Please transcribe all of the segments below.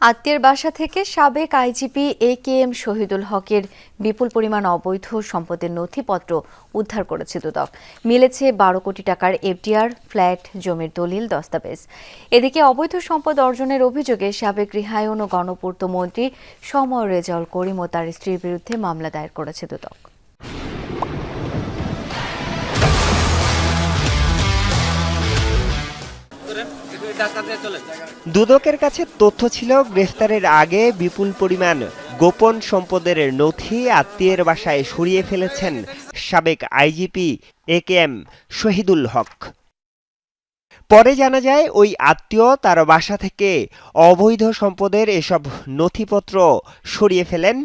আত্মীয়ের বাসা থেকে সাবেক IGP A K M Shahidul হকের বিপুল পরিমাণ অবৈধ সম্পদের নথিপত্র উদ্ধার করেছে দুদক। মিলেছে বারো কোটি টাকার এফডিআর, ফ্ল্যাট, জমির দলিল, দস্তাবেজ। এদিকে অবৈধ সম্পদ অর্জনের অভিযোগে সাবেক গৃহায়ন ও গণপূর্ত মন্ত্রী সমর রেজাউল করিম ও তার স্ত্রীর বিরুদ্ধে মামলা দায়ের করেছে দুদক। দুদকের কাছে তথ্য ছিল, গ্রেফতারের আগে বিপুল পরিমাণ গোপন সম্পদের নথি আত্মীয়ের বাসায় সরিয়ে ফেলেছেন সাবেক IGP A K M Shahidul Haque. পরে জানা যায়, ওই আত্মীয় তার বাসা থেকে অবৈধ সম্পদের এসব নথিপত্র সরিয়ে ফেলেন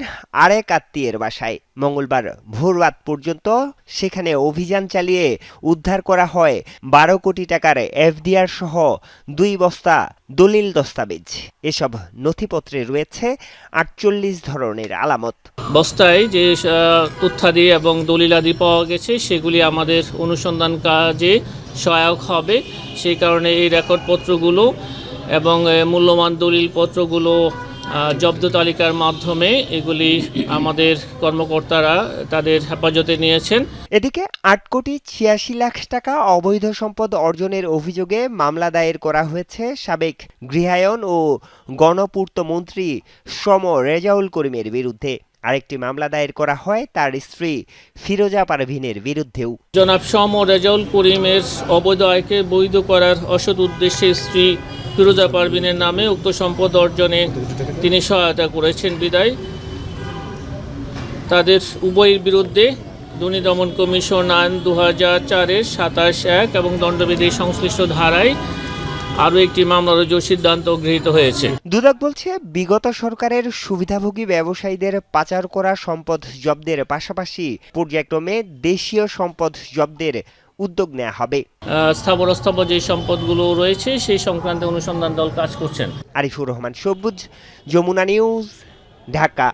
আরেক আত্মীয়ের বাসায়। মঙ্গলবার ভোর রাত পর্যন্ত সেখানে অভিযান চালিয়ে উদ্ধার করা হয় বারো কোটি টাকার এফডিআর সহ দুই বস্তা দলিল দস্তাবেজ। এসব নথিপত্রে রয়েছে আটচল্লিশ ধরনের আলামত। বস্তায় যে তথ্যাদি এবং দলিলাদি পাওয়া গেছে, সেগুলি আমাদের অনুসন্ধান কাজে সহায়ক হবে। সেই কারণে এই রেকর্ডপত্রগুলো এবং মূল্যবান দলিলপত্রগুলো জব্দ তালিকার মাধ্যমে এগুলি আমাদের কর্মকর্তারা তাদের হেফাজতে নিয়েছেন। এদিকে আট কোটি ছিয়াশি লাখ টাকা অবৈধ সম্পদ অর্জনের অভিযোগে মামলা দায়ের করা হয়েছে সাবেক গৃহায়ন ও গণপূর্ত মন্ত্রী সম রেজাউল করিমের বিরুদ্ধে। আরেকটি মামলা দায়ের করা হয়, তার স্ত্রী ফিরোজা পারভিনের বিরুদ্ধেও। জনাব সম রেজাউল করিমের অবৈধ আয়কে বৈধ করার অসৎ উদ্দেশ্যে স্ত্রী ফিরোজা পারভিনের নামে উক্ত সম্পদ অর্জনে তিনি সহায়তা করেছেন বিদায়। তাদের উভয়ের বিরুদ্ধে দুর্নীতি দমন কমিশন আইন দু হাজার চারের সাতাশ এক এবং দণ্ডবিধি সংশ্লিষ্ট ধারায় আরও একটি মামলা রুজুর সিদ্ধান্ত গৃহীত হয়েছে। দুদক বলছে বিগত সরকারের সুবিধাভোগী ব্যবসায়ীদের পাচার করা সম্পদ জব্দের পাশাপাশি পর্যায়ক্রমে দেশীয় সম্পদ জব্দের উদ্যোগ নেওয়া হবে। স্থাবর অস্থাবর যে সম্পদগুলো রয়েছে সেই সংক্রান্ত অনুসন্ধান দল কাজ করছেন। আরিফুর রহমান সবুজ যমুনা নিউজ ঢাকা।